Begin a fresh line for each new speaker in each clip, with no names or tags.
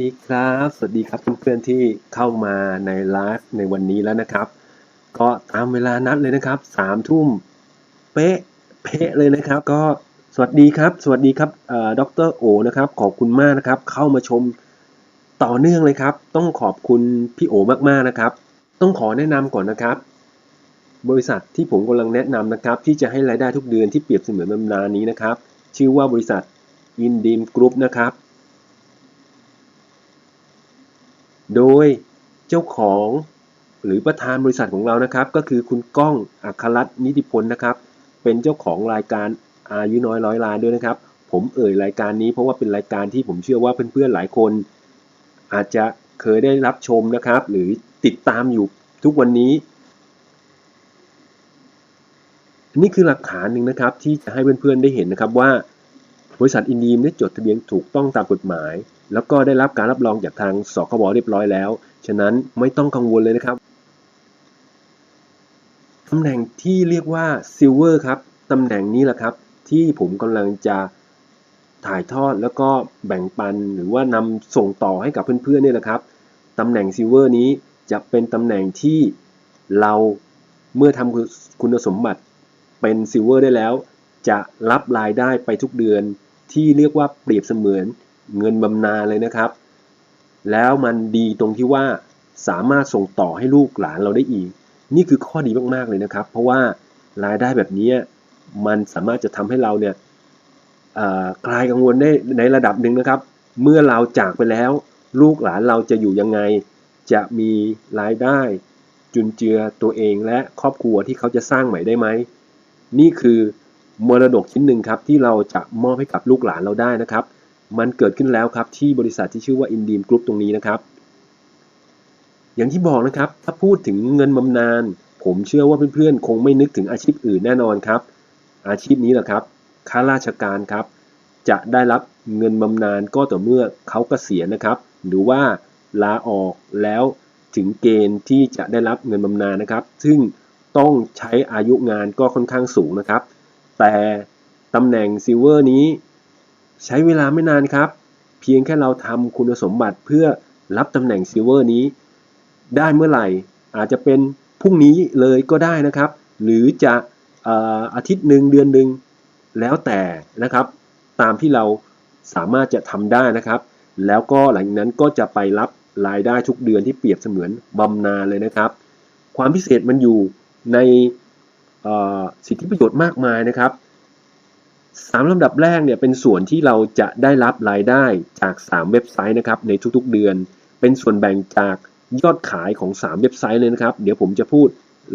สวัสดีครับ สวัสดีครับเพื่อนๆที่เข้ามาในไลฟ์ในวันนี้แล้วนะครับ ก็ตามเวลานัดเลยนะครับสามทุ่มเป๊ะเป๊ะเลยนะครับ ก็สวัสดีครับ สวัสดีครับเอ่อดรโอนะครับ ขอบคุณมากนะครับ เข้ามาชมต่อเนื่องเลยครับ ต้องขอบคุณพี่โอมากๆนะครับ ต้องขอแนะนำก่อนนะครับ บริษัทที่ผมกำลังแนะนำนะครับ ที่จะให้รายได้ทุกเดือนที่เปรียบเสมือนบำนาญนี้นะครับ ชื่อว่าบริษัท i n d e e m Group นะครับ โดยเจ้าของหรือประธานบริษัทของเรานะครับ ก็คือคุณก้องอัครรัตน์นิติพลนะครับ เป็นเจ้าของรายการอายุน้อยร้อยล้านด้วยนะครับ ผมเอ่ยรายการนี้เพราะว่าเป็นรายการที่ผมเชื่อว่าเพื่อนๆหลายคน อาจจะเคยได้รับชมนะครับ หรือติดตามอยู่ทุกวันนี้ นี่คือหลักฐานหนึ่งนะครับ ที่จะให้เพื่อนๆได้เห็นนะครับว่าบริษัทอินดีมได้จดทะเบียนถูกต้องตามกฎหมาย แล้วก็ได้รับการรับรองจากทางสคบเรียบร้อยแล้ว ฉะนั้นไม่ต้องกังวลเลยนะครับตำแหน่งที่เรียกว่าซิลเวอร์ครับตำแหน่งนี้แหละครับ ที่ผมกำลังจะถ่ายทอดแล้วก็แบ่งปันหรือว่านำส่งต่อให้กับเพื่อนๆเนี่ยนะครับตำแหน่งซิลเวอร์นี้จะเป็นตำแหน่งที่เราเมื่อทำคุณสมบัติเป็นซิลเวอร์ได้แล้ว จะรับรายได้ไปทุกเดือนที่เรียกว่าเปรียบเสมือน เงินบำนาญเลยนะครับ แล้วมันดีตรงที่ว่าสามารถส่งต่อให้ลูกหลานเราได้อีก นี่คือข้อดีมากๆเลยนะครับ เพราะว่ารายได้แบบนี้มันสามารถจะทำให้เราเนี่ยคลายกังวลได้ในระดับหนึ่งนะครับ เมื่อเราจากไปแล้ว ลูกหลานเราจะอยู่ยังไง จะมีรายได้ จุนเจือตัวเองและครอบครัวที่เขาจะสร้างใหม่ได้ไหม นี่คือมรดกชิ้นหนึ่งครับที่เราจะมอบให้กับลูกหลานเราได้นะครับ มันเกิดขึ้นแล้วครับที่บริษัทที่ชื่อว่า i n d e e m Group ตรงนี้นะครับ อย่างที่บอกนะครับ ถ้าพูดถึงเงินบำนาญผมเชื่อว่าเพื่อนๆ คงไม่นึกถึงอาชีพอื่นแน่นอนครับ อาชีพนี้แหละครับข้าราชการครับ จะได้รับเงินบำนาญก็ต่อเมื่อเขาเกษียณนะครับ หรือว่าลาออกแล้วถึงเกณฑ์ที่จะได้รับเงินบำนาญนะครับ ซึ่งต้องใช้อายุงานก็ค่อนข้างสูงนะครับ แต่ตำแหน่งซิลเวอร์นี้ ใช้เวลาไม่นานครับ เพียงแค่เราทำคุณสมบัติเพื่อรับตำแหน่งซิลเวอร์นี้ ได้เมื่อไหร่ อาจจะเป็นพรุ่งนี้เลยก็ได้นะครับ หรือจะเอ่อาทิตย์หนึ่งเดือนหนึ่งแล้วแต่นะครับ ตามที่เราสามารถจะทำได้นะครับ แล้วก็หลังจากนั้นก็จะไปรับรายได้ทุกเดือนที่เปรียบเสมือนบำนาเลยนะครับ ความพิเศษมันอยู่ในสิทธิประโยชน์มากมายนะครับ สามลำดับแรกเนี่ยเป็นส่วนที่เราจะได้รับรายได้จาก 3 เว็บไซต์นะครับในทุกๆเดือน เป็นส่วนแบ่งจากยอดขายของ 3 เว็บไซต์เลยนะครับ เดี๋ยวผมจะพูด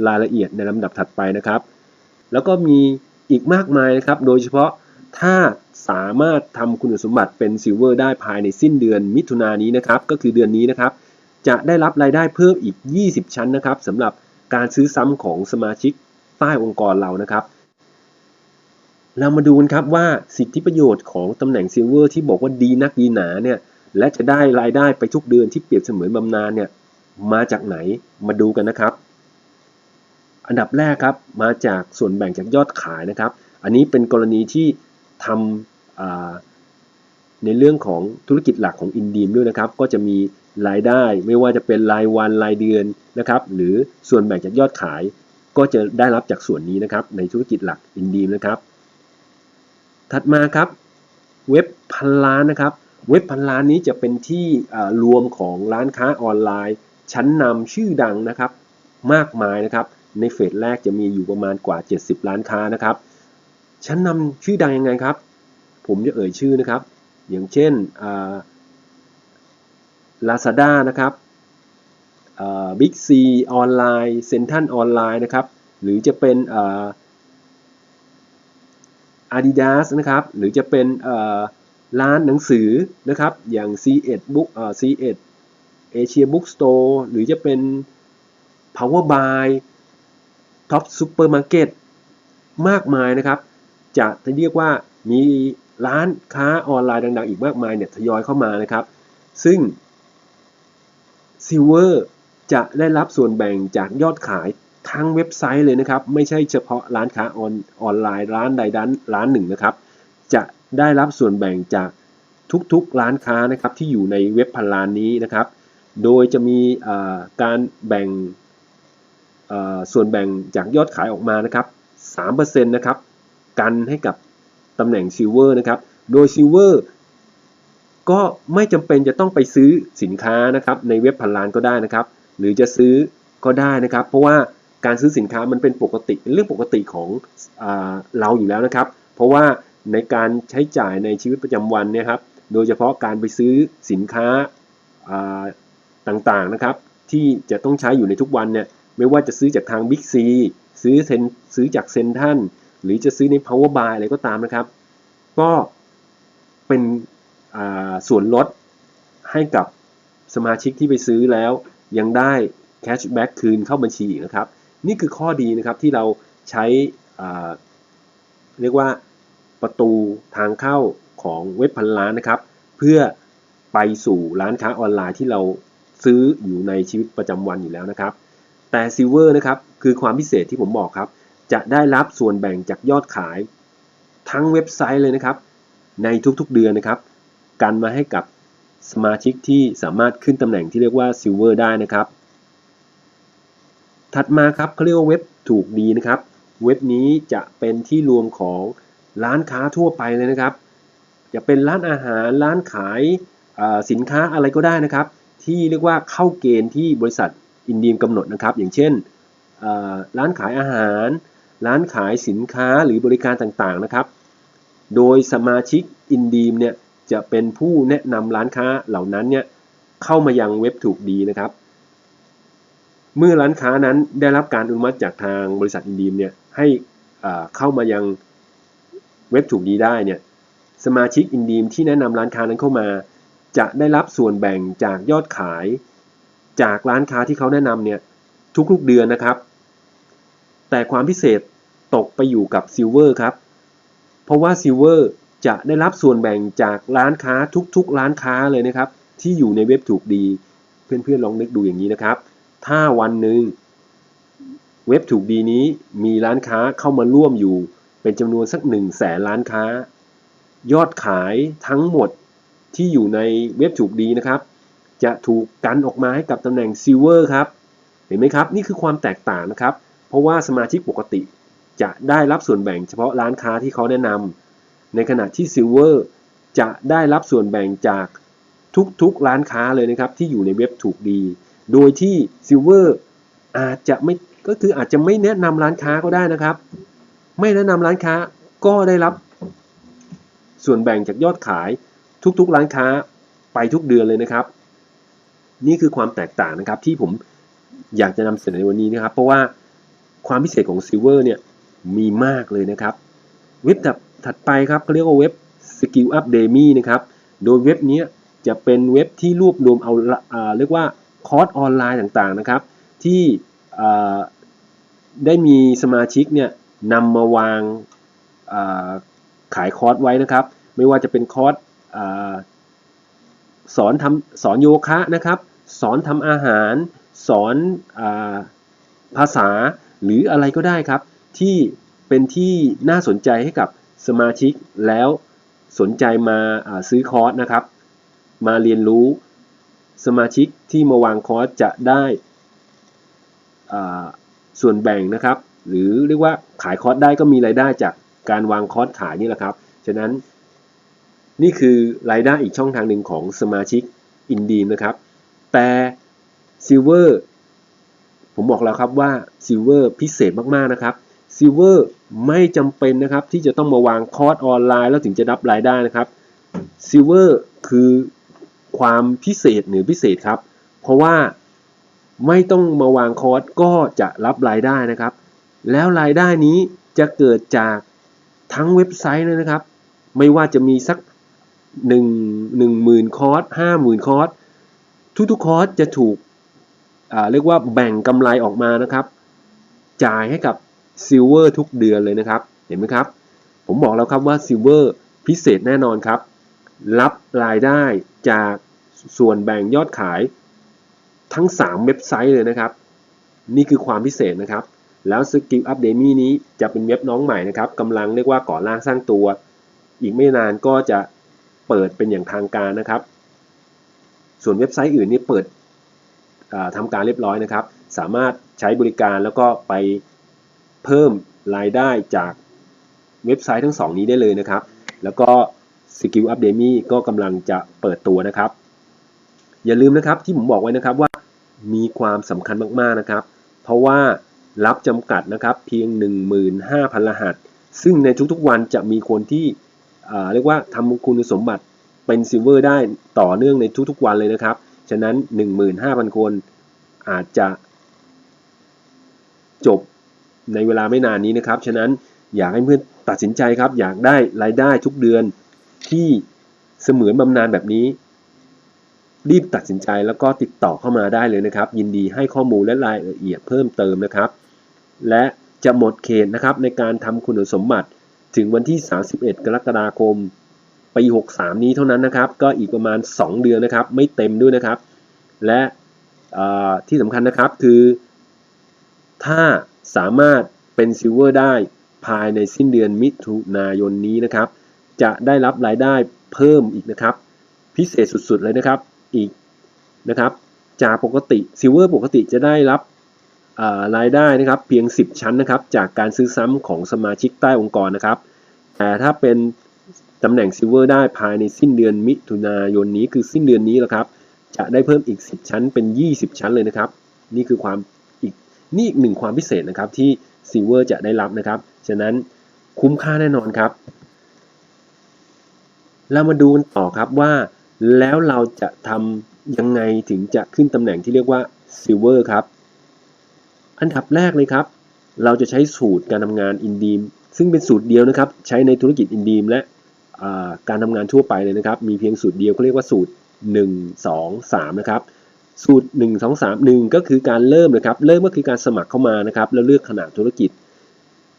รายละเอียดในลำดับถัดไปนะครับ แล้วก็มีอีกมากมายนะครับ โดยเฉพาะถ้าสามารถทำคุณสมบัติเป็นซิลเวอร์ได้ภายในสิ้นเดือนมิถุนายนนี้นะครับ ก็คือเดือนนี้นะครับ จะได้รับรายได้เพิ่มอีก 20 ชั้นนะครับสำหรับการซื้อซ้ำของสมาชิกใต้องค์กรเรานะครับ เรามาดูกันครับว่าสิทธิประโยชน์ของตำแหน่งซิลเวอร์ที่บอกว่าดีนักดีหนาเนี่ยและจะได้รายได้ไปทุกเดือนที่เปรียบเสมือนบำนาญเนี่ยมาจากไหนมาดูกันนะครับ อันดับแรกครับมาจากส่วนแบ่งจากยอดขายนะครับ อันนี้เป็นกรณีที่ทำในเรื่องของธุรกิจหลักของอินดีมด้วยนะครับ ก็จะมีรายได้ไม่ว่าจะเป็นรายวันรายเดือนนะครับ หรือส่วนแบ่งจากยอดขาย ก็จะได้รับจากส่วนนี้นะครับ ในธุรกิจหลักอินดีมนะครับ ถัดมาครับเว็บพันล้านนะครับ เว็บพันล้านนี้จะเป็นที่รวมของร้านค้าออนไลน์ ชั้นนำชื่อดังนะครับ มากมายนะครับ ในเฟสแรกจะมีอยู่ประมาณกว่า 70ล้านค้านะครับ ชั้นนำชื่อดังยังไงครับ ผมจะเอ่ยชื่อนะครับ อย่างเช่นลาซาด้านะครับบิ๊กซีออนไลน์เซ็นทันออนไลน์นะครับ หรือจะเป็นอา ดิดาสนะครับ หรือจะเป็นร้านหนังสือนะครับ อย่าง C1 Book เอ่อ C1 Asia Bookstore หรือจะเป็น Power Buy Top Supermarket มากมายนะครับ จะเรียกว่ามีร้านค้าออนไลน์ดัง ๆ อีกมากมายเนี่ยทยอยเข้ามานะครับ ซึ่ง Silver จะได้รับส่วนแบ่งจากยอดขาย ทั้งเว็บไซต์เลยนะครับ ไม่ใช่เฉพาะร้านค้าออนออนไลน์ร้านใดร้านร้านหนึ่งนะครับ จะได้รับส่วนแบ่งจากทุกๆร้านค้านะครับที่อยู่ในเว็บพันล้านนี้นะครับ โดยจะมีการแบ่งส่วนแบ่งจากยอดขายออกมานะครับ3%นะครับกันให้กับตำแหน่งซิลเวอร์นะครับ โดยซิลเวอร์ก็ไม่จำเป็นจะต้องไปซื้อสินค้านะครับในเว็บพันล้านก็ได้นะครับ หรือจะซื้อก็ได้นะครับ เพราะว่า การซื้อสินค้ามันเป็นปกติเป็นเรื่องปกติของเราอยู่แล้วนะครับ เพราะว่าในการใช้จ่ายในชีวิตประจำวันเนี่ยครับ โดยเฉพาะการไปซื้อสินค้าต่างๆนะครับ ที่จะต้องใช้อยู่ในทุกวันเนี่ยไม่ว่าจะซื้อจากทาง Big C ซื้อเซนซื้อจากเซนทันหรือจะซื้อใน Power Buy อะไรก็ตามนะครับ ก็เป็นส่วนลดให้กับสมาชิกที่ไปซื้อแล้วยังได้แคชแบ็กคืนเข้าบัญชีอีกนะครับ นี่คือข้อดีนะครับที่เราใช้เรียกว่าประตูทางเข้าของเว็บพันล้านนะครับ เพื่อไปสู่ร้านค้าออนไลน์ที่เราซื้ออยู่ในชีวิตประจำวันอยู่แล้วนะครับ แต่ซิลเวอร์นะครับคือความพิเศษที่ผมบอกครับ จะได้รับส่วนแบ่งจากยอดขาย ทั้งเว็บไซต์เลยนะครับ ในทุกๆเดือนนะครับ กันมาให้กับสมาชิกที่สามารถขึ้นตำแหน่งที่เรียกว่าซิลเวอร์ได้นะครับ ถัดมาครับเขาเรียกว่าเว็บถูกดีนะครับ เว็บนี้จะเป็นที่รวมของร้านค้าทั่วไปเลยนะครับ จะเป็นร้านอาหารร้านขายสินค้าอะไรก็ได้นะครับ ที่เรียกว่าเข้าเกณฑ์ที่บริษัทอินเดียกำหนดนะครับ อย่างเช่นร้านขายอาหาร ร้านขายสินค้าหรือบริการต่างๆนะครับ โดยสมาชิกอินดีมเนี่ยจะเป็นผู้แนะนำร้านค้าเหล่านั้นเนี่ยเข้ามายังเว็บถูกดีนะครับ เมื่อร้านค้านั้นได้รับการอนุมัติจากทางบริษัทอินดีมเนี่ยให้เข้ามายังเว็บถูกดีได้เนี่ยสมาชิกอินดีมที่แนะนำร้านค้านั้นเข้ามา จะได้รับส่วนแบ่งจากยอดขาย จากร้านค้าที่เขาแนะนำเนี่ยทุกๆเดือนนะครับ แต่ความพิเศษตกไปอยู่กับซิลเวอร์ครับ เพราะว่าซิลเวอร์จะได้รับส่วนแบ่งจากร้านค้าทุกๆ ร้านค้าเลยนะครับ ที่อยู่ในเว็บถูกดี เพื่อนๆลองนึกดูอย่างนี้นะครับ ถ้าวันหนึ่งเว็บถูกดีนี้มีร้านค้าเข้ามาร่วมอยู่เป็นจำนวนสักหนึ่งแสนร้านค้า ยอดขายทั้งหมดที่อยู่ในเว็บถูกดีนะครับ จะถูกกันออกมาให้กับตำแหน่งซิลเวอร์ครับเห็นไหมครับ นี่คือความแตกต่างนะครับ เพราะว่าสมาชิกปกติจะได้รับส่วนแบ่งเฉพาะร้านค้าที่เขาแนะนำในขณะที่ซิลเวอร์จะได้รับส่วนแบ่งจากทุกๆร้านค้าเลยนะครับ ที่อยู่ในเว็บถูกดี โดยที่ซิลเวอร์อาจจะไม่ก็คืออาจจะไม่แนะนำร้านค้าก็ได้นะครับ ไม่แนะนำร้านค้าก็ได้รับ ส่วนแบ่งจากยอดขายทุกๆร้านค้าไปทุกเดือนเลยนะครับ นี่คือความแตกต่างนะครับที่ผมอยากจะนำเสนอในวันนี้นะครับ เพราะว่าความพิเศษของ Silver เนี่ยมีมากเลยนะครับ เว็บถัดไปครับเขาเรียกว่าเว็บ Skill Up d e m y นะครับ โดยเว็บนี้จะเป็นเว็บที่รวบรวมเอาเรียกว่า คอร์สออนไลน์ต่างๆนะครับ ที่ได้มีสมาชิกเนี่ยนำมาวางาขายคอร์สไว้นะครับ ไม่ว่าจะเป็นคอร์สสอนทำสอนโยคะนะครับ สอนทำอาหาร สอนอาภาษาหรืออะไรก็ได้ครับ ที่เป็นที่น่าสนใจให้กับสมาชิกแล้วสนใจมาาซื้อคอร์สนะครับ มาเรียนรู้ สมาชิกที่มาวางคอร์สจะได้ส่วนแบ่งนะครับ หรือเรียกว่าขายคอร์สได้ก็มีรายได้จากการวางคอร์สขายนี่แหละครับ ฉะนั้นนี่คือรายได้อีกช่องทางหนึ่งของสมาชิกอินดีมนะครับ แต่ซิลเวอร์ผมบอกแล้วครับว่าซิลเวอร์พิเศษมากๆนะครับซิลเวอร์ไม่จำเป็นนะครับที่จะต้องมาวางคอร์สออนไลน์แล้วถึงจะรับรายได้นะครับซิลเวอร์คือ ความพิเศษหรือพิเศษครับ เพราะว่าไม่ต้องมาวางคอร์สก็จะรับรายได้นะครับ แล้วรายได้นี้จะเกิดจากทั้งเว็บไซต์เลยนะครับ ไม่ว่าจะมีสักหนึ่งหนึ่งหมื่นคอร์สห้าหมื่นคอร์สทุกๆคอร์สจะถูกเรียกว่าแบ่งกำไรออกมานะครับ จ่ายให้กับซิลเวอร์ทุกเดือนเลยนะครับ เห็นไหมครับ ผมบอกแล้วครับว่าซิลเวอร์พิเศษแน่นอนครับ รับรายได้จาก ส่วนแบ่งยอดขายทั้ง 3 เว็บไซต์เลยนะครับ นี่คือความพิเศษนะครับ แล้ว Skill Up d e m y นี้จะเป็นเว็บน้องใหม่นะครับกำลังเรียกว่าก่อร่างสร้างตัว อีกไม่นานก็จะเปิดเป็นอย่างทางการนะครับ ส่วนเว็บไซต์อื่นนี่เปิดอ่าทำการเรียบร้อยนะครับ สามารถใช้บริการแล้วก็ไปเพิ่มรายได้จากเว็บไซต์ทั้งสองนี้ได้เลยนะครับ แล้วก็ Skill Up Demi ก็กำลังจะเปิดตัวนะครับ อย่าลืมนะครับที่ผมบอกไว้นะครับว่ามีความสำคัญมากๆนะครับ เพราะว่ารับจำกัดนะครับเพียง 15,000 รหัส ซึ่งในทุกๆวันจะมีคนที่เรียกว่าทำคุณสมบัติเป็นซิลเวอร์ได้ต่อเนื่องในทุกๆวันเลยนะครับ ฉะนั้น 15,000 คนอาจจะจบในเวลาไม่นานนี้นะครับ ฉะนั้นอยากให้เพื่อนตัดสินใจครับ อยากได้รายได้ทุกเดือนที่เสมือนบำนาญแบบนี้ รีบตัดสินใจแล้วก็ติดต่อเข้ามาได้เลยนะครับ ยินดีให้ข้อมูลและรายละเอียดเพิ่มเติมนะครับ และจะหมดเขตนะครับในการทำคุณสมบัติถึงวันที่ 31 กรกฎาคมปี 63 นี้เท่านั้นนะครับ ก็อีกประมาณ 2 เดือนนะครับ ไม่เต็มด้วยนะครับ และที่สำคัญนะครับคือ ถ้าสามารถเป็นซิลเวอร์ได้ภายในสิ้นเดือนมิถุนายนนี้นะครับ จะได้รับรายได้เพิ่มอีกนะครับ พิเศษสุดๆเลยนะครับ อีกนะครับ จากปกติซิลเวอร์ปกติจะได้รับรายได้นะครับเพียง 10 ชั้นนะครับ จากการซื้อซ้ำของสมาชิกใต้องค์กรนะครับแต่ถ้าเป็นตำแหน่งซิลเวอร์ได้ภายในสิ้นเดือนมิถุนายนนี้คือสิ้นเดือนนี้แหละครับ จะได้เพิ่มอีก 10 ชั้นเป็น 20 ชั้นเลยนะครับ นี่คือความอีกนี่อีกหนึ่งความพิเศษนะครับที่ซิลเวอร์จะได้รับนะครับ ฉะนั้นคุ้มค่าแน่นอนครับ เรามาดูกันต่อครับว่า แล้วเราจะทำยังไงถึงจะขึ้นตำแหน่งที่เรียกว่าซิลเวอร์ครับ อันดับแรกเลยครับ เราจะใช้สูตรการทำงานอินดีมซึ่งเป็นสูตรเดียวนะครับ ใช้ในธุรกิจอินดีมและการทำงานทั่วไปเลยนะครับ มีเพียงสูตรเดียวเขาเรียกว่าสูตร 1 2 3 นะครับ สูตร 1 2 3 1 ก็คือการเริ่มนะครับ เริ่มก็คือการสมัครเข้ามานะครับ แล้วเลือกขนาดธุรกิจ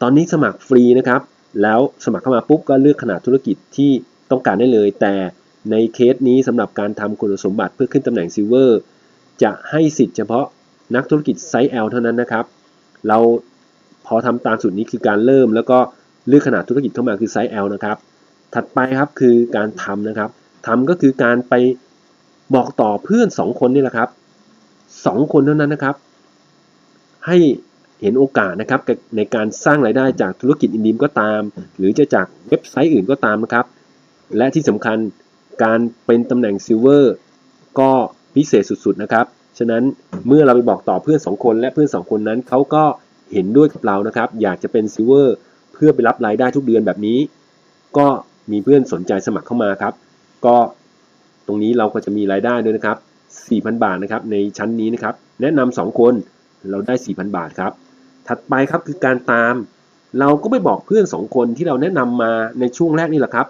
ตอนนี้สมัครฟรีนะครับ แล้วสมัครเข้ามาปุ๊บก็เลือกขนาดธุรกิจที่ต้องการได้เลย แต่ ในเคสนี้สำหรับการทำคุณสมบัติเพื่อขึ้นตำแหน่งซิลเวอร์จะให้สิทธิ์เฉพาะนักธุรกิจไซส์ L เท่านั้นนะครับ เราพอทำตามสูตรนี้คือการเริ่ม แล้วก็เลือกขนาดธุรกิจเข้ามาคือไซส์ L นะครับ ถัดไปครับคือการทำนะครับทำก็คือการไปบอกต่อเพื่อน 2 คนนี่แหละครับสองคนเท่านั้นนะครับ ให้เห็นโอกาสนะครับในการสร้างรายได้จากธุรกิจอินดีมก็ตาม หรือจะจากเว็บไซต์อื่นก็ตามนะครับ และที่สำคัญ การเป็นตำแหน่งซิลเวอร์ก็พิเศษสุดๆนะครับ ฉะนั้นเมื่อเราไปบอกต่อเพื่อน 2 คน และเพื่อน 2 คนนั้นเขาก็เห็นด้วยกับเรานะครับ อยากจะเป็นซิลเวอร์เพื่อไปรับรายได้ทุกเดือนแบบนี้ ก็มีเพื่อนสนใจสมัครเข้ามาครับ ก็ตรงนี้เราก็จะมีรายได้ด้วยนะครับ 4,000 บาทนะครับในชั้นนี้นะครับ แนะนำ2คนเราได้ 4,000 บาทครับ ถัดไปครับคือการตาม เราก็ไปบอกเพื่อน 2 คนที่เราแนะนำมาในช่วงแรกนี่แหละครับ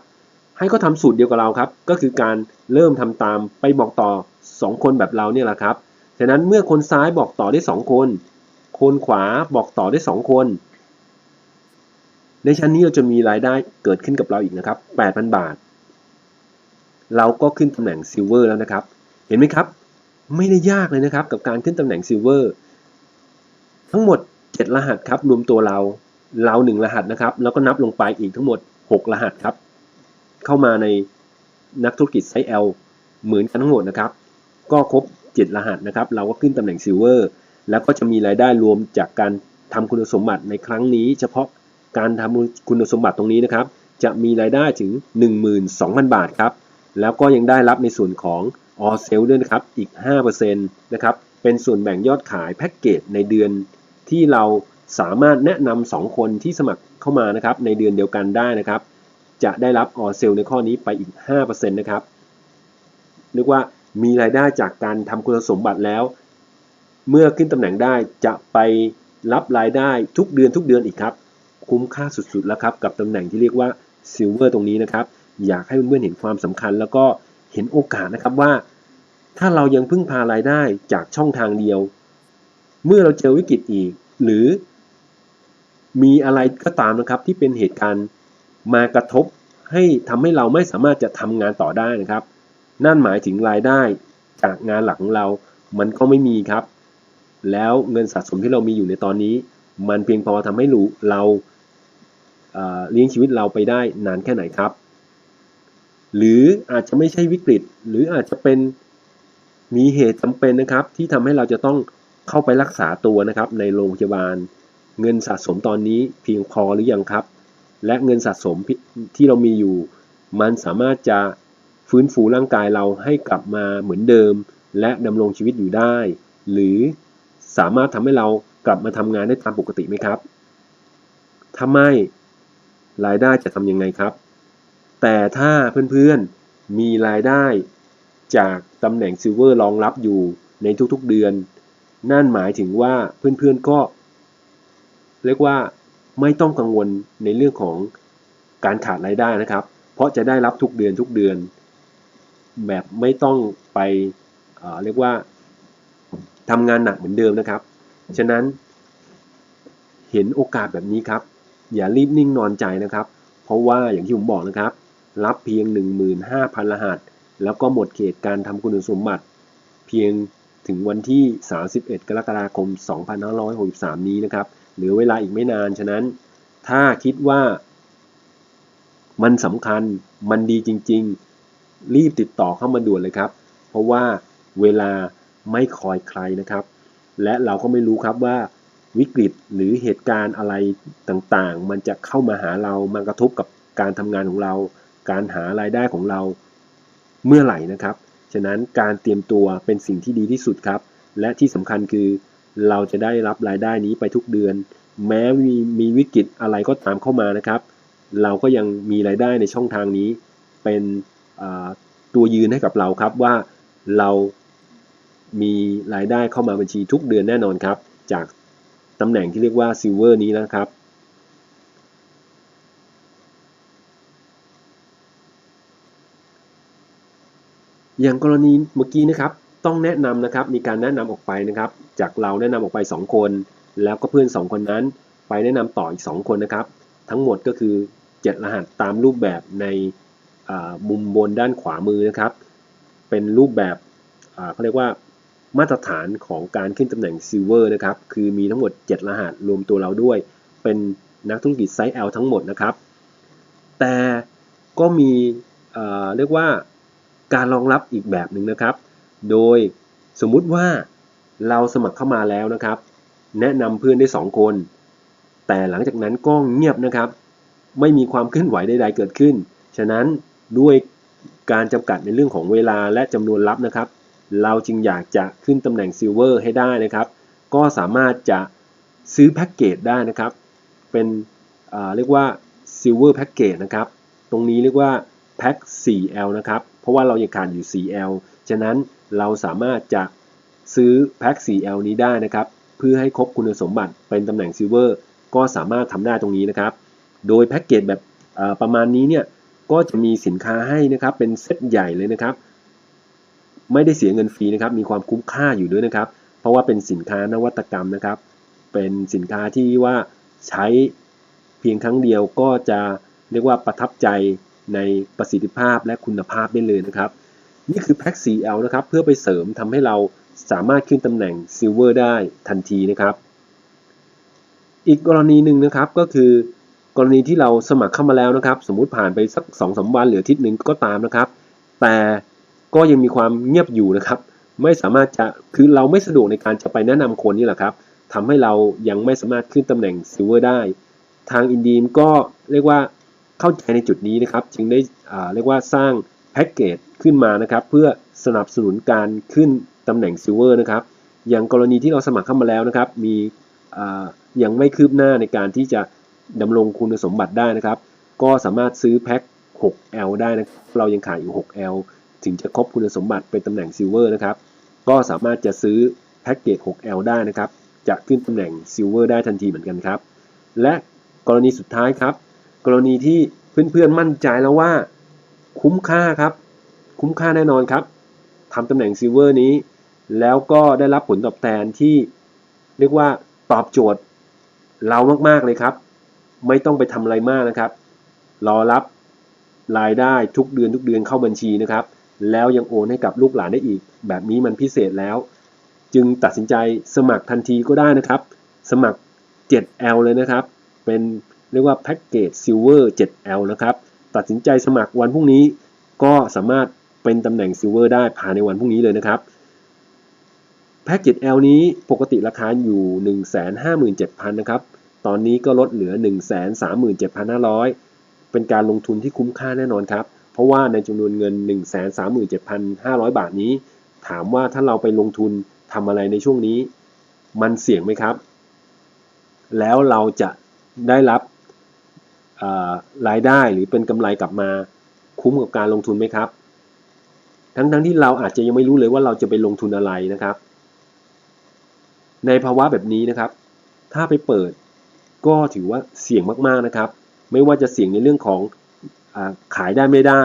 ให้เขาทำสูตรเดียวกับเราครับ ก็คือการเริ่มทำตามไปบอกต่อ 2 คนแบบเราเนี่ยแหละครับฉะนั้นเมื่อคนซ้ายบอกต่อได้ 2 คน คนขวาบอกต่อได้ 2 คน ในชั้นนี้เราจะมีรายได้เกิดขึ้นกับเราอีกนะครับ 8,000 บาท เราก็ขึ้นตำแหน่งซิลเวอร์แล้วนะครับ เห็นไหมครับ ไม่ได้ยากเลยนะครับ กับการขึ้นตำแหน่งซิลเวอร์ทั้งหมด 7 รหัสครับ รวมตัวเรา เรา 1 รหัสนะครับ แล้วก็นับลงไปอีกทั้งหมด 6 รหัสครับ เข้ามาในนักธุรกิจไซส์ L เหมือนกันทั้งหมดนะครับ ก็ครบ 7 รหัสนะครับ เราก็ขึ้นตำแหน่งซิลเวอร์แล้วก็จะมีรายได้รวมจากการทำคุณสมบัติในครั้งนี้ เฉพาะการทำคุณสมบัติตรงนี้นะครับ จะมีรายได้ถึง 12,000 บาทครับ แล้วก็ยังได้รับในส่วนของออเซลด้วยนะครับ อีก 5%นะครับ เป็นส่วนแบ่งยอดขายแพ็กเกจในเดือนที่เราสามารถแนะนำ2คนที่สมัครเข้ามานะครับในเดือนเดียวกันได้นะครับ จะได้รับออเซลในข้อนี้ไปอีก 5%นะครับเรียกว่ามีรายได้จากการทำคุณสมบัติแล้ว เมื่อขึ้นตำแหน่งได้จะไปรับรายได้ทุกเดือนทุกเดือนอีกครับ คุ้มค่าสุดๆแล้วครับ กับตำแหน่งที่เรียกว่าซิลเวอร์ตรงนี้นะครับ อยากให้เพื่อนๆเห็นความสำคัญ แล้วก็เห็นโอกาสนะครับว่า ถ้าเรายังพึ่งพารายได้จากช่องทางเดียว เมื่อเราเจอวิกฤตอีก หรือมีอะไรก็ตามนะครับที่เป็นเหตุการณ์ มากระทบให้ทำให้เราไม่สามารถจะทำงานต่อได้นะครับ นั่นหมายถึงรายได้จากงานหลักของเรา มันก็ไม่มีครับ แล้วเงินสะสมที่เรามีอยู่ในตอนนี้ มันเพียงพอทำให้รู้เราเอ่อเลี้ยงชีวิตเราไปได้นานแค่ไหนครับ หรืออาจจะไม่ใช่วิกฤต หรืออาจจะเป็นมีเหตุจำเป็นนะครับ ที่ทำให้เราจะต้องเข้าไปรักษาตัวนะครับ ในโรงพยาบาล เงินสะสมตอนนี้เพียงพอหรือยังครับ และเงินสะสมที่เรามีอยู่ มันสามารถจะฟื้นฟูร่างกายเราให้กลับมาเหมือนเดิม และดำรงชีวิตอยู่ได้ หรือสามารถทำให้เรากลับมาทำงานได้ตามปกติไหมครับถ้าไม่รายได้จะทำยังไงครับ แต่ถ้าเพื่อนๆมีรายได้จากตำแหน่งซิลเวอร์รองรับอยู่ในทุกๆเดือน นั่นหมายถึงว่าเพื่อนๆก็ เรียกว่า ไม่ต้องกังวลในเรื่องของการขาดรายได้นะครับ เพราะจะได้รับทุกเดือนทุกเดือน แบบไม่ต้องไปเเรียกว่าทำงานหนักเหมือนเดิมนะครับ ฉะนั้นเห็นโอกาสแบบนี้ครับ อย่ารีบนิ่งนอนใจนะครับ เพราะว่าอย่างที่ผมบอกนะครับ รับเพียง 15,000 รหัส แล้วก็หมดเขตการทำคุณสมบัติ เพียงถึงวันที่ 31 กรกฎาคม 2563 นี้นะครับ เหลือเวลาอีกไม่นาน ฉะนั้น ถ้าคิดว่า มันสำคัญ มันดีจริง ๆ รีบติดต่อเข้ามาด่วนเลยครับ เพราะว่าเวลาไม่คอยใครนะครับ และเราก็ไม่รู้ครับว่าวิกฤตหรือเหตุการณ์อะไรต่างๆ มันจะเข้ามาหาเรา มันกระทบกับการทำงานของเรา การหารายได้ของเราเมื่อไหร่นะครับ ฉะนั้นการเตรียมตัวเป็นสิ่งที่ดีที่สุดครับ และที่สำคัญคือ เราจะได้รับรายได้นี้ไปทุกเดือน แม้มีมีวิกฤตอะไรก็ตามเข้ามานะครับ เราก็ยังมีรายได้ในช่องทางนี้เป็นตัวยืนให้กับเราครับว่าเรามีรายได้เข้ามาบัญชีทุกเดือนแน่นอนครับ จากตำแหน่งที่เรียกว่าซิลเวอร์นี้นะครับอย่างกรณีเมื่อกี้นะครับ ต้องแนะนำนะครับ มีการแนะนำออกไปนะครับ จากเราแนะนำออกไป 2 คน แล้วก็เพื่อน 2 คนนั้น ไปแนะนำต่ออีก 2 คนนะครับ ทั้งหมดก็คือ 7 รหัสตามรูปแบบในมุมบนด้านขวามือนะครับ เป็นรูปแบบเขาเรียกว่ามาตรฐานของการขึ้นตำแหน่งซิลเวอร์นะครับ คือมีทั้งหมด 7 รหัสรวมตัวเราด้วย เป็นนักธุรกิจไซส์ L ทั้งหมดนะครับ แต่ก็มีเรียกว่าการรองรับอีกแบบหนึ่งนะครับ โดยสมมุติว่าเราสมัครเข้ามาแล้วนะครับ แนะนำเพื่อนได้ 2 คน แต่หลังจากนั้นก็เงียบนะครับ ไม่มีความเคลื่อนไหวใดๆเกิดขึ้น ฉะนั้นด้วยการจำกัดในเรื่องของเวลาและจำนวนรับนะครับ เราจึงอยากจะขึ้นตำแหน่งซิลเวอร์ให้ได้นะครับ ก็สามารถจะซื้อแพ็กเกจได้นะครับ เป็นเรียกว่าซิลเวอร์แพ็กเกจนะครับ ตรงนี้เรียกว่าแพ็ก 4L นะครับ เพราะว่าเรายังขาดอยู่ 4L ฉะนั้น เราสามารถจะซื้อแพ็ก 4L นี้ได้นะครับ เพื่อให้ครบคุณสมบัติเป็นตำแหน่งซิลเวอร์ก็สามารถทำได้ตรงนี้นะครับ โดยแพ็กเกจแบบประมาณนี้เนี่ยก็จะมีสินค้าให้นะครับเป็นเซตใหญ่เลยนะครับ ไม่ได้เสียเงินฟรีนะครับ มีความคุ้มค่าอยู่ด้วยนะครับ เพราะว่าเป็นสินค้านวัตกรรมนะครับ เป็นสินค้าที่ว่าใช้เพียงครั้งเดียวก็จะเรียกว่าประทับใจในประสิทธิภาพและคุณภาพได้เลยนะครับ นี่คือแพ็ก 4L นะครับ เพื่อไปเสริมทำให้เราสามารถขึ้นตำแหน่งซิลเวอร์ได้ทันทีนะครับ อีกกรณีหนึ่งนะครับก็คือกรณีที่เราสมัครเข้ามาแล้วนะครับ สมมุติผ่านไปสัก2อสวันหรืออาทิตย์หนึ่งก็ตามนะครับ แต่ก็ยังมีความเงียบอยู่นะครับ ไม่สามารถจะคือเราไม่สะดวกในการจะไปแนะนำคนนี่แหละครับทำให้เรายังไม่สามารถขึ้นตำแหน่งซิลเวอร์ได้ ทางอินดีมก็เรียกว่าเข้าใจในจุดนี้นะครับ จึงได้เรียกว่าสร้าง แพ็กเกจขึ้นมานะครับ เพื่อสนับสนุนการขึ้นตำแหน่งซิลเวอร์นะครับ อย่างกรณีที่เราสมัครเข้ามาแล้วนะครับ มียังไม่คืบหน้าในการที่จะดำรงคุณสมบัติได้นะครับ ก็สามารถซื้อแพ็ก 6L ได้นะเรายังขายอยู่ 6L ถึงจะครบคุณสมบัติเป็นตำแหน่งซิลเวอร์นะครับ ก็สามารถจะซื้อแพ็กเกจ 6L ได้นะครับ จะขึ้นตำแหน่งซิลเวอร์ได้ทันทีเหมือนกันครับ และกรณีสุดท้ายครับ กรณีที่เพื่อนๆมั่นใจแล้วว่า คุ้มค่าครับ คุ้มค่าแน่นอนครับทำตำแหน่งซิลเวอร์นี้ แล้วก็ได้รับผลตอบแทนที่เรียกว่าตอบโจทย์เรามาก ๆ เลยครับ ไม่ต้องไปทำอะไรมากนะครับ รอรับรายได้ทุกเดือนทุกเดือนเข้าบัญชีนะครับ แล้วยังโอนให้กับลูกหลานได้อีก แบบนี้มันพิเศษแล้ว จึงตัดสินใจสมัครทันทีก็ได้นะครับ สมัคร 7L เลยนะครับ เป็นเรียกว่าแพ็กเกจซิลเวอร์ 7L นะครับ ตัดสินใจสมัครวันพรุ่งนี้ ก็สามารถเป็นตำแหน่งซิลเวอร์ได้ภายในวันพรุ่งนี้เลยนะครับแพ็กเกจ L นี้ปกติราคาอยู่ 157,000นะครับ ตอนนี้ก็ลดเหลือ 137,500 เป็นการลงทุนที่คุ้มค่าแน่นอนครับ เพราะว่าในจำนวนเงิน 137,500 บาทนี้ ถามว่าถ้าเราไปลงทุนทำอะไรในช่วงนี้ มันเสี่ยงไหมครับ แล้วเราจะได้รับ รายได้หรือเป็นกำไรกลับมาคุ้มกับการลงทุนไหมครับ ทั้งๆทที่เราอาจจะยังไม่รู้เลยว่าเราจะไปลงทุนอะไรนะครับ ในภาวะแบบนี้นะครับ ถ้าไปเปิดก็ถือว่าเสี่ยงมากๆนะครับ ไม่ว่าจะเสี่ยงในเรื่องของอขายได้ไม่ได้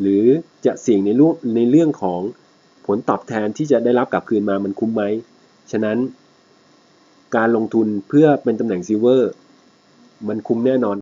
หรือจะเสี่ยงในเรื่องในเรื่องของผลตอบแทนที่จะได้รับกลับคืนมามันคุ้มไหม ฉะนั้น การลงทุนเพื่อเป็นตำแหน่งซิเวอร์ มันคุ้มแน่นอน